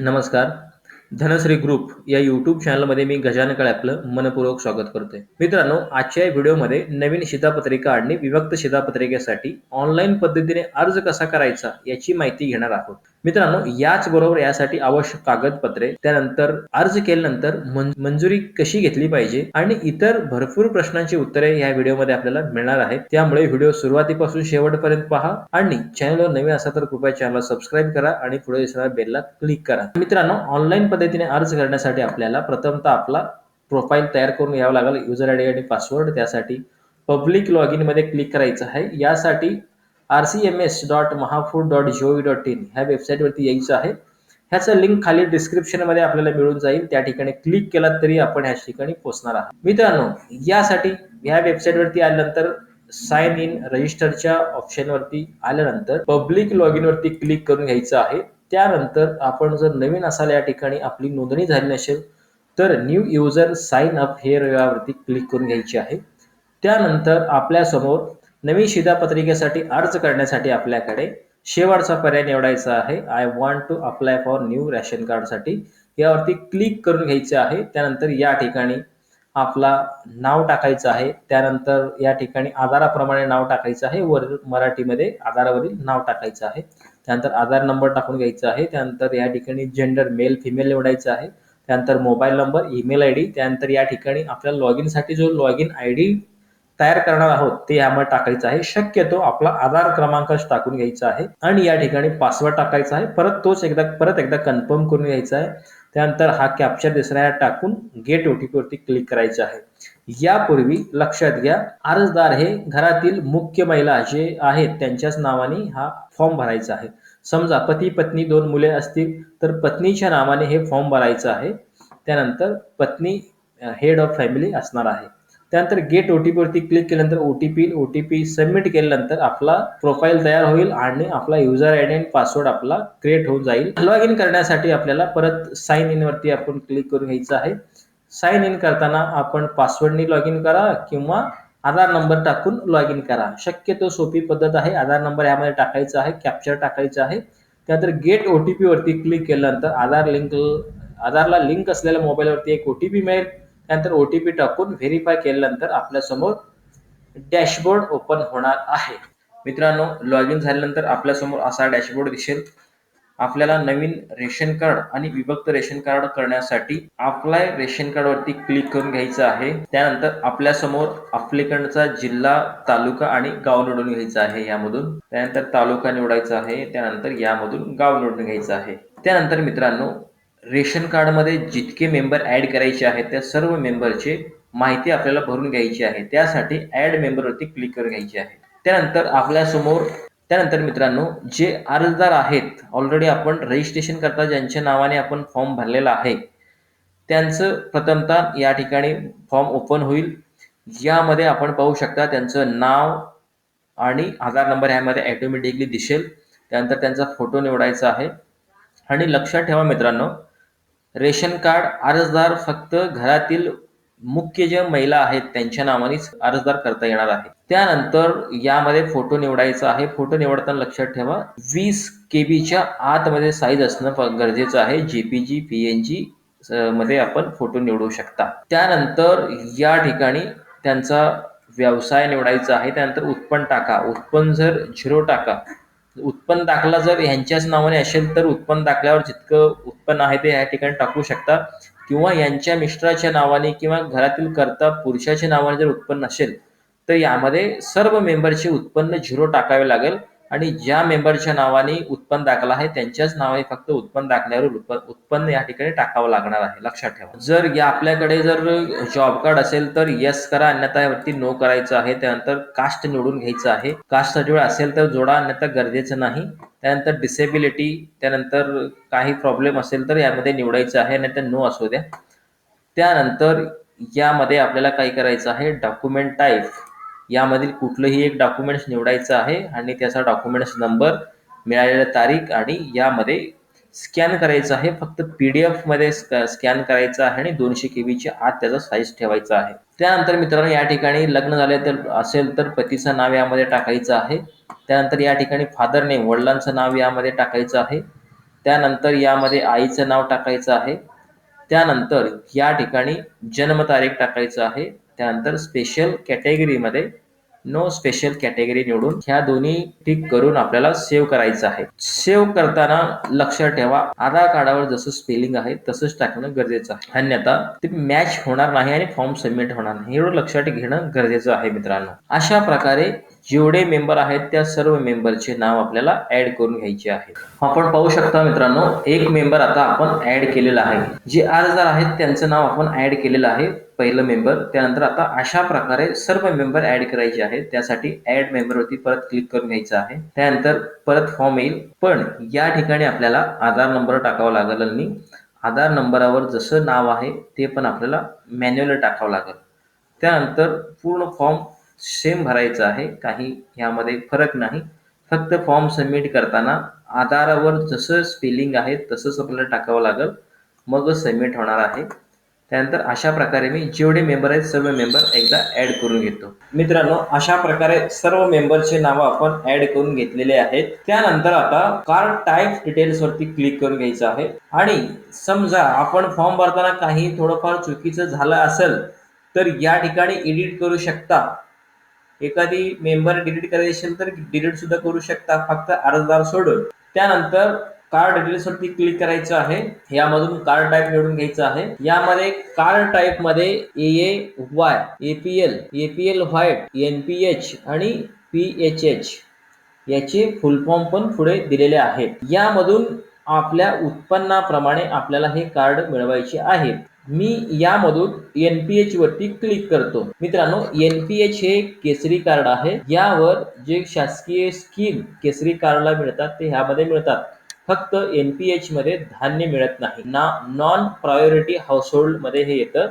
नमस्कार. धनश्री ग्रुप या यूट्यूब चॅनलमध्ये मी गजानन आपलं मनपूर्वक स्वागत करतोय. मित्रांनो आजच्या या व्हिडिओमध्ये नवीन शिधापत्रिका आणि विभक्त शिधापत्रिकेसाठी ऑनलाईन पद्धतीने अर्ज कसा करायचा याची माहिती घेणार आहोत. मित्रांनो याच बरोबर यासाठी आवश्यक कागदपत्रे त्यानंतर अर्ज केल्यानंतर मंजुरी कशी घेतली पाहिजे आणि इतर भरपूर प्रश्नांची उत्तरे या व्हिडिओमध्ये आपल्याला मिळणार आहेत. त्यामुळे व्हिडिओ सुरुवातीपासून शेवटपर्यंत पहा आणि चॅनलवर नवीन असा तर कृपया चॅनल सबस्क्राईब करा आणि पुढे दिसणाऱ्या बेलला क्लिक करा. मित्रांनो ऑनलाईन पद्धतीने अर्ज करण्यासाठी आपल्याला प्रथमतः आपला प्रोफाईल तयार करून यावं लागेल युजर आय डी आणि पासवर्ड त्यासाठी पब्लिक लॉग इनमध्ये क्लिक करायचं आहे. यासाठी R C M S dot Mahafood dot G O V dot in ह्या वेबसाईटवरती यायचं आहे. ह्याचं लिंक खाली डिस्क्रिप्शनमध्ये आपल्याला मिळून जाईल. त्या ठिकाणी क्लिक केला तरी आपण ह्या ठिकाणी पोहोचणार आहात. मित्रांनो यासाठी ह्या वेबसाईटवरती आल्यानंतर साइन इन रजिस्टरच्या ऑप्शनवरती आल्यानंतर पब्लिक लॉग इन वरती क्लिक करून घ्यायचं आहे. त्यानंतर आपण जर नवीन असाल या ठिकाणी आपली नोंदणी झाली नसेल तर new user sign up here यावरती क्लिक करून घ्यायची आहे. त्यानंतर आपल्यासमोर नवीन शिधापत्रिकेसाठी अर्ज करण्यासाठी आपल्याकडे शेवटचा पर्याय निवडायचा आहे. I want to apply for new ration कार्डसाठी यावरती क्लिक करून घ्यायचे आहे. त्यानंतर या ठिकाणी आपला नाव टाकायचं आहे. त्यानंतर या ठिकाणी आधाराप्रमाणे नाव टाकायचं आहे. वर मराठीमध्ये आधारावरील नाव टाकायचं आहे. त्यानंतर आधार नंबर टाकून घ्यायचा आहे. त्यानंतर या ठिकाणी जेंडर मेल फिमेल निवडायचं आहे. त्यानंतर mobile number email I D त्यानंतर या ठिकाणी आपल्या लॉगसाठी जो लॉग इन आय डी तयार करणार आहोत ते यामध्ये टाकायचं आहे. शक्यतो आपला आधार क्रमांकच टाकून घ्यायचा आहे आणि या ठिकाणी पासवर्ड टाकायचा आहे. परत तोच एकदा परत एकदा कन्फर्म करून घ्यायचा आहे. त्यानंतर हा कॅप्चर दिसणाऱ्या टाकून गेट ओटीपी वरती क्लिक करायचं आहे. यापूर्वी लक्षात घ्या अर्जदार हे घरातील मुख्य महिला जे आहेत त्यांच्याच नावाने हा फॉर्म भरायचा आहे. समजा पती पत्नी दोन मुले असतील तर पत्नीच्या नावाने हे फॉर्म भरायचं आहे. त्यानंतर पत्नी हेड ऑफ फॅमिली असणार आहे. त्यानंतर गेट ओ टी पीवरती क्लिक केल्यानंतर ओटीपी ओटीपी सबमिट केल्यानंतर आपला प्रोफाईल तयार होईल आणि आपला युजर आय डी आणि पासवर्ड आपला क्रिएट होऊन जाईल. लॉग इन करण्यासाठी आपल्याला परत साइन इन वरती आपण क्लिक करून घ्यायचं आहे. साइन इन करताना आपण पासवर्डनी लॉग इन करा किंवा आधार नंबर टाकून लॉग इन करा. शक्यतो सोपी पद्धत आहे. आधार नंबर यामध्ये टाकायचा आहे कॅप्चर टाकायचं आहे. त्यानंतर गेट ओटीपी वरती क्लिक केल्यानंतर आधार लिंक आधारला लिंक असलेल्या मोबाईलवरती एक ओटीपी मिळेल. त्यानंतर ओ टी पी टाकून व्हेरीफाय केल्यानंतर आपल्यासमोर डॅशबोर्ड ओपन होणार आहे. मित्रांनो लॉग इन झाल्यानंतर आपल्यासमोर असा डॅशबोर्ड दिसेल. आपल्याला नवीन रेशन कार्ड आणि विभक्त रेशन कार्ड करण्यासाठी अप्लाय रेशन कार्ड वरती क्लिक करून घ्यायचं आहे. त्यानंतर आपल्यासमोर अप्लिकंटचा जिल्हा तालुका आणि गाव निवडून घ्यायचा आहे यामधून. त्यानंतर तालुका निवडायचा आहे. त्यानंतर यामधून गाव निवडून घ्यायचं आहे. त्यानंतर मित्रांनो रेशन कार्डमध्ये जितके मेंबर ॲड करायचे आहेत त्या सर्व मेंबरची माहिती आपल्याला भरून घ्यायची आहे. त्यासाठी ॲड मेंबरवरती क्लिक करून घ्यायची आहे. त्यानंतर आपल्यासमोर त्यानंतर मित्रांनो जे अर्जदार आहेत ऑलरेडी आपण रजिस्ट्रेशन करता ज्यांच्या नावाने आपण फॉर्म भरलेला आहे त्यांचं प्रथमतः या ठिकाणी फॉर्म ओपन होईल. यामध्ये आपण पाहू शकता त्यांचं नाव आणि आधार नंबर ह्यामध्ये ॲटोमॅटिकली दिसेल. त्यानंतर त्यांचा फोटो निवडायचा आहे. आणि लक्षात ठेवा मित्रांनो रेशन कार्ड अर्जदार फक्त घरातील मुख्य ज्या महिला आहेत त्यांच्या नावानेच अर्जदार करता येणार आहे. त्यानंतर यामध्ये फोटो निवडायचा आहे. फोटो निवडताना लक्षात ठेवा वीस केबीच्या आतमध्ये साईज असणं गरजेचं आहे. जेपीजी पीएनजी मध्ये आपण फोटो निवडू शकता. त्यानंतर या ठिकाणी त्यांचा व्यवसाय निवडायचा आहे. त्यानंतर उत्पन्न टाका. उत्पन्न जर झिरो टाका उत्पन्न दाखला जर ह्यांच्याच नावाने असेल तर उत्पन्न दाखल्यावर जितकं उत्पन्न आहे ते या ठिकाणी टाकू शकता. किंवा यांच्या मिस्टराच्या नावाने किंवा घरातील करता पुरुषाच्या नावाने जर उत्पन्न असेल तर यामध्ये सर्व मेंबरचे उत्पन्न झिरो टाकावे लागेल. आणि ज्या मेंबरच्या नावाने उत्पन्न दाखला आहे त्यांच्याच नावाने फक्त उत्पन्न दाखल्यावर उत्पन्न उत्पन्न या ठिकाणी टाकावं लागणार आहे. लक्षात ठेवा. जर या आपल्याकडे जर जॉब कार्ड असेल तर यस करा अन्यथा यावरती नो करायचं आहे. त्यानंतर कास्ट निवडून घ्यायचं आहे. कास्ट सर्टिफिकेट असेल तर जोडा अन्यथा गरजेचं नाही. त्यानंतर डिसेबिलिटी त्यानंतर काही प्रॉब्लेम असेल तर यामध्ये निवडायचं आहे नाहीतर नो असू द्या. त्यानंतर यामध्ये आपल्याला काय करायचं आहे? डॉक्युमेंट टाईप यामधील कुठलंही एक डॉक्युमेंट्स निवडायचं आहे आणि त्याचा डॉक्युमेंट्स नंबर मिळालेला तारीख आणि यामध्ये स्कॅन करायचं आहे. फक्त पी डी एफमध्ये स्कॅन करायचं आहे आणि दोनशे केबीच्या आत त्याचा साईज ठेवायचा आहे. त्यानंतर मित्रांनो या ठिकाणी लग्न झाले तर असेल तर पतीचं नाव यामध्ये टाकायचं आहे. त्यानंतर या ठिकाणी फादर नेम वडिलांचं नाव यामध्ये टाकायचं आहे. त्यानंतर यामध्ये आईचं नाव टाकायचं आहे. त्यानंतर या ठिकाणी जन्मतारीख टाकायचं आहे. त्यानंतर स्पेशल कॅटेगरीमध्ये नो स्पेशल कॅटेगरी निवडून ह्या दोन्ही टिक करून आपल्याला सेव्ह करायचं आहे. सेव्ह करताना लक्षात ठेवा आधार कार्डावर जसं स्पेलिंग आहे तसंच टाकणं गरजेचं आहे. अन्यथा ते मॅच होणार नाही आणि फॉर्म सबमिट होणार नाही. एवढं लक्षात घेणं गरजेचं आहे मित्रांनो. अशा प्रकारे जेवढे मेंबर आहेत त्या सर्व मेंबरचे नाव आपल्याला ऍड करून घ्यायचे आहे. आपण पाहू शकता मित्रांनो एक मेंबर आता आपण ऍड केलेला आहे. जे अर्जदार आहेत त्यांचं नाव आपण ऍड केलेलं आहे पहिलं मेंबर त्यानंतर आता अशा प्रकारे सर्व मेंबर ऍड करायचे आहेत. त्यासाठी ऍड मेंबरवरती परत क्लिक करून घ्यायचं आहे. त्यानंतर परत फॉर्म येईल. पण या ठिकाणी आपल्याला आधार नंबर टाकावा लागेल आणि आधार नंबरावर जसं नाव आहे ते पण आपल्याला मॅन्युअल टाकावं लागेल. त्यानंतर पूर्ण फॉर्म सेम भरायचं आहे. काही ह्यामध्ये फरक नाही. फक्त फॉर्म सबमिट करताना आधारावर जसं स्पेलिंग आहे तसंच आपल्याला टाकावं लागेल. मगच सबमिट होणार आहे. त्यानंतर अशा प्रकारे मी जेवढे मेंबर आहेत सर्व मेंबर एकदा ऍड करून घेतो. मित्रांनो अशा प्रकारे सर्व मेंबरचे नावं आपण ऍड करून घेतलेले आहेत. त्यानंतर आता कार्ड टाईप डिटेल्स वरती क्लिक करून घ्यायचं आहे. आणि समजा आपण फॉर्म भरताना काही थोडंफार चुकीचं झालं असेल तर या ठिकाणी एडिट करू शकता. एखादी मेंबर डिलीट करायची असेल तर डिलीट सुद्धा करू शकता फक्त अर्जदार सोडून. त्यानंतर कार्ड डिटेल्स वरती क्लिक करायचं आहे. यामधून कार्ड टाईप निवडून घ्यायचं आहे. यामध्ये कार्ड टाईपमध्ये A A Y APL APL white NPH आणि पीएचएच याचे फुल फॉर्म पण पुढे दिलेले आहेत. यामधून आपल्या उत्पन्नाप्रमाणे आपल्याला हे कार्ड मिळवायचे आहे. मी यामधून एन पी एच वरती क्लिक करतो. मित्रांनो एन पी एच हे केसरी कार्ड आहे. यावर जे शासकीय स्कीम केसरी कार्डला मिळतात ते ह्यामध्ये मिळतात. फक्त एन पी एच मध्ये धान्य मिळत नाही. ना नॉन प्रायोरिटी हाऊसहोल्डमध्ये हे येतं.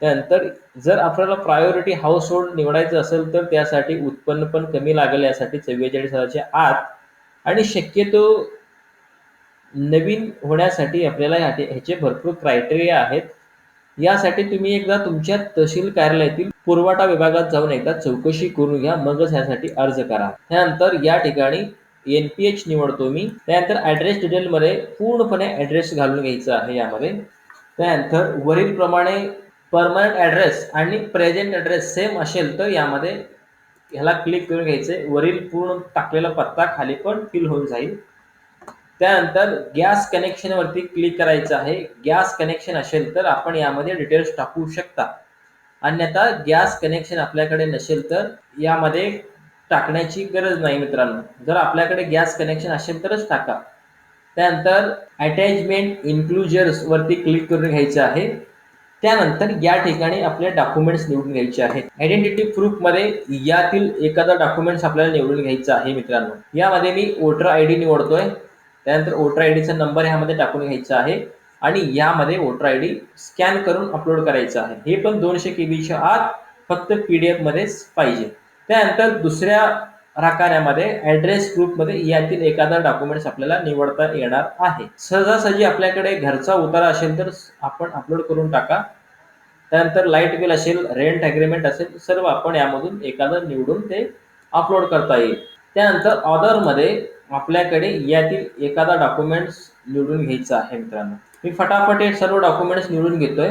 त्यानंतर जर आपल्याला प्रायोरिटी हाऊस होल्ड निवडायचं असेल तर त्यासाठी उत्पन्न पण कमी लागेल यासाठी चव्वेचाळीस हजारच्या आत. आणि शक्यतो नवीन होण्यासाठी आपल्याला ह्याचे भरपूर क्रायटेरिया आहेत. यासाठी तुम्ही एकदा तुमच्या तहसील कार्यालयातील पुरवठा विभागात जाऊन एकदा चौकशी करून घ्या. मगच यासाठी अर्ज करा. त्यानंतर या ठिकाणी एन पी एच निवडतो मी. त्यानंतर ॲड्रेस डिटेलमध्ये पूर्णपणे ॲड्रेस घालून घ्यायचा आहे यामध्ये. त्यानंतर वरील प्रमाणे परमनंट ॲड्रेस आणि प्रेझेंट ॲड्रेस सेम असेल तर यामध्ये ह्याला क्लिक करून घ्यायचे. वरील पूर्ण टाकलेला पत्ता खाली पण फिल होऊन जाईल. त्यानंतर गॅस कनेक्शन वरती क्लिक करायचं आहे. गॅस कनेक्शन असेल तर आपण यामध्ये डिटेल्स टाकू शकता. अन्यथा गॅस कनेक्शन आपल्याकडे नसेल तर यामध्ये टाकण्याची गरज नाही मित्रांनो. जर आपल्याकडे गॅस कनेक्शन असेल तरच टाका. त्यानंतर अटॅचमेंट इन्क्लुजर्स वरती क्लिक करून घ्यायचं आहे. त्यानंतर या ठिकाणी आपले डॉक्युमेंट्स निवडून घ्यायचे आहेत. आयडेंटिटी प्रूफमध्ये यातील एखादा डॉक्युमेंट्स आपल्याला निवडून घ्यायचा आहे मित्रांनो. यामध्ये मी वोटर आय डी निवडतोय. त्यानंतर वोटर आय डीचा नंबर ह्यामध्ये टाकून घ्यायचा आहे. आणि यामध्ये वोटर आय डी स्कॅन करून अपलोड करायचं आहे. हे पण दोनशे केबीच्या आत फक्त पीडीएफ मध्येच पाहिजे. त्यानंतर दुसऱ्या राखाण्यामध्ये ऍड्रेस ग्रुपमध्ये यातील एखादा डॉक्युमेंट्स आपल्याला निवडता येणार आहे. सहजासहजी आपल्याकडे घरचा उतारा असेल तर आपण अपलोड करून टाका. त्यानंतर लाइट बिल असेल रेंट ॲग्रीमेंट असेल सर्व आपण यामधून एखादं निवडून ते अपलोड करता येईल. त्यानंतर ऑर्डरमध्ये आपल्याकडे यातील एखादा डॉक्युमेंट्स निवडून घ्यायचा आहे मित्रांनो. मी फटाफट हे सर्व डॉक्युमेंट्स निवडून घेतोय.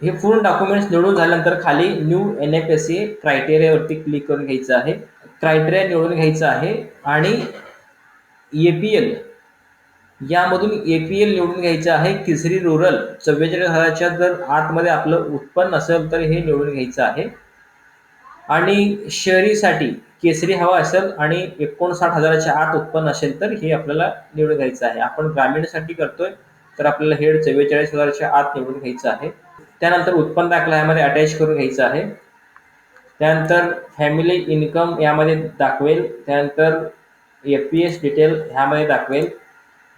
हे पूर्ण डॉक्युमेंट्स निवडून झाल्यानंतर खाली new N F S C क्रायटेरियावरती click करून घ्यायचं आहे. क्रायटेरिया निवडून घ्यायचं आहे आणि ए पी एल यामधून ए पी एल निवडून घ्यायचं आहे. तिसरी रुरल चव्वेचाळीस हजारच्या जर आतमध्ये आपलं उत्पन्न असेल तर हे निवडून घ्यायचं आहे. आणि शहरीसाठी केसरी हवा असेल आणि एकोणसाठ हजाराच्या आत उत्पन्न असेल तर हे आपल्याला निवडून घ्यायचं आहे. आपण ग्रामीणसाठी करतोय तर आपल्याला हेड चव्वेचाळीस हजाराच्या आत निवडून घ्यायचं आहे. त्यानंतर उत्पन्न दाखला यामध्ये अटॅच करून घ्यायचं आहे. त्यानंतर फॅमिली इन्कम यामध्ये दाखवेल. त्यानंतर एफ पी एस डिटेल ह्यामध्ये दाखवेल.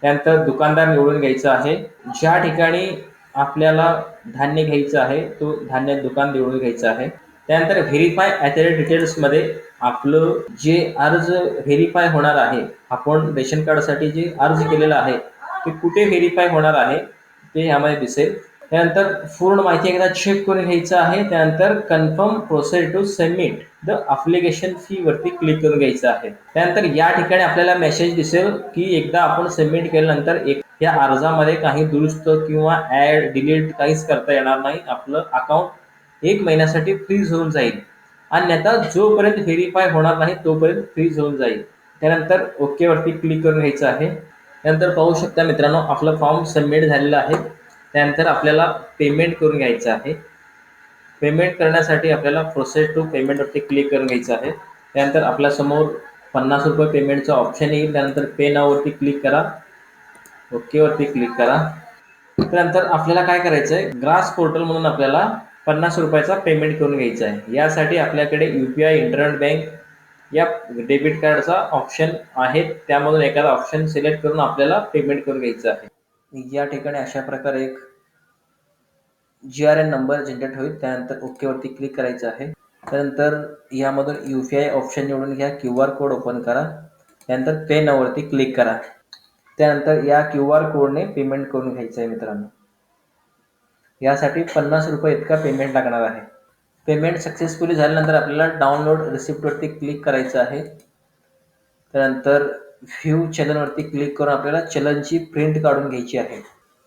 त्यानंतर दुकानदार निवडून घ्यायचं आहे. ज्या ठिकाणी आपल्याला धान्य घ्यायचं आहे तो धान्य दुकान निवडून घ्यायचं आहे. त्यानंतर व्हेरीफाय ॲथेरिट डिटेल्समध्ये आपलं जे अर्ज व्हेरीफाय होणार आहे आपण रेशन कार्डसाठी जे अर्ज केलेला आहे ते कुठे व्हेरीफाय होणार आहे ते ह्यामध्ये दिसेल. त्यानंतर पूर्ण माहिती एकदा चेक करून घ्यायचं आहे. त्यानंतर confirm process to submit the application fee वरती क्लिक करून घ्यायचं आहे. त्यानंतर या ठिकाणी आपल्याला मेसेज दिसेल की एकदा आपण सबमिट केल्यानंतर एक या अर्जामध्ये काही दुरुस्त किंवा ऍड डिलीट काहीच करता येणार नाही. आपलं अकाउंट एक महिन्यासाठी फ्रीज होऊन जाईल. अन्यथा जोपर्यंत व्हेरीफाय होणार नाही तोपर्यंत फ्रीज होऊन जाईल. त्यानंतर ओकेवरती क्लिक करून घ्यायचं आहे. त्यानंतर पाहू शकता मित्रांनो आपला फॉर्म सबमिट झालेला आहे. त्यानंतर आपल्याला पेमेंट करून घ्यायचं आहे. पेमेंट करण्यासाठी आपल्याला प्रोसेस टू पेमेंटवरती क्लिक करून घ्यायचं आहे. त्यानंतर आपल्यासमोर पन्नास रुपये पेमेंटचं ऑप्शन येईल. त्यानंतर पे नाववरती क्लिक करा. ओकेवरती क्लिक करा. त्यानंतर आपल्याला काय करायचं आहे ग्रास पोर्टल म्हणून आपल्याला पन्नास रुपयाचा पेमेंट करून घ्यायचा आहे. यासाठी आपल्याकडे U P I internet bank या डेबिट कार्डचा ऑप्शन आहे. त्यामधून एखादा ऑप्शन सिलेक्ट करून आपल्याला पेमेंट करून घ्यायचं आहे. या ठिकाणी अशा प्रकारे एक G R N number generate होईल. त्यानंतर ओकेवरती क्लिक करायचं आहे. त्यानंतर यामधून यू पी आय ऑप्शन निवडून घ्या. क्यू आर कोड ओपन करा. त्यानंतर पे नवरती क्लिक करा. त्यानंतर या क्यू आर कोडने पेमेंट करून घ्यायचं आहे मित्रांनो. यासाठी पन्नास रुपये इतका पेमेंट लागणार आहे. पेमेंट सक्सेसफुली झाल्यानंतर आपल्याला डाउनलोड रिसिप्टवरती क्लिक करायचं आहे. त्यानंतर व्ह्यू चलनवरती क्लिक करून आपल्याला चलनची प्रिंट काढून घ्यायची आहे.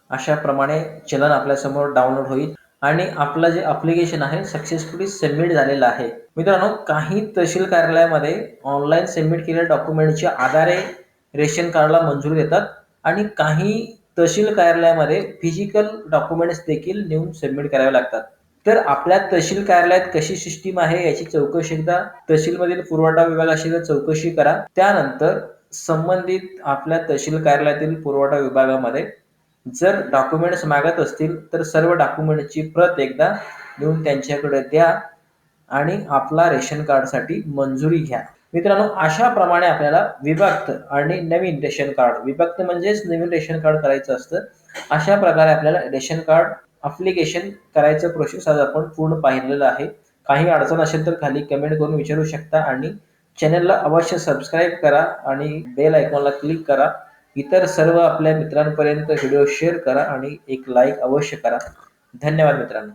अशाप्रमाणे चलन आपल्यासमोर डाउनलोड होईल. आणि आपलं जे अप्लिकेशन आहे सक्सेसफुली सबमिट झालेलं आहे. मित्रांनो काही तहसील कार्यालयामध्ये ऑनलाईन सबमिट केलेल्या डॉक्युमेंटच्या आधारे रेशन कार्डला मंजुरी देतात. आणि काही तहसील कार्यालयामध्ये फिजिकल डॉक्युमेंट्स देखील नेऊन सबमिट करावे लागतात. तर आपल्या तहसील कार्यालयात कशी सिस्टीम आहे याची चौकशी एकदा तहसीलमधील पुरवठा विभागाशी चौकशी करा. त्यानंतर संबंधित आपल्या तहसील कार्यालयातील पुरवठा विभागामध्ये जर डॉक्युमेंट्स मागत असतील तर सर्व डॉक्युमेंटची प्रत एकदा देऊन त्यांच्याकडे द्या आणि आपला रेशन कार्डसाठी मंजुरी घ्या. मित्रांनो अशा प्रमाणे आपल्याला विभक्त आणि नवीन रेशन कार्ड विभक्त म्हणजेच नवीन रेशन कार्ड करायचं असतं. अशा प्रकारे आपल्याला रेशन कार्ड अप्लिकेशन करायचं प्रोसेस आज आपण पूर्ण पाहिलेलं आहे. काही अडचण असेल तर खाली कमेंट करून विचारू शकता आणि चॅनलला अवश्य सबस्क्राईब करा आणि बेल आयकॉनला क्लिक करा. इतर सर्व आपल्या मित्रांपर्यंत व्हिडिओ शेअर करा आणि एक लाईक अवश्य करा. धन्यवाद मित्रांनो.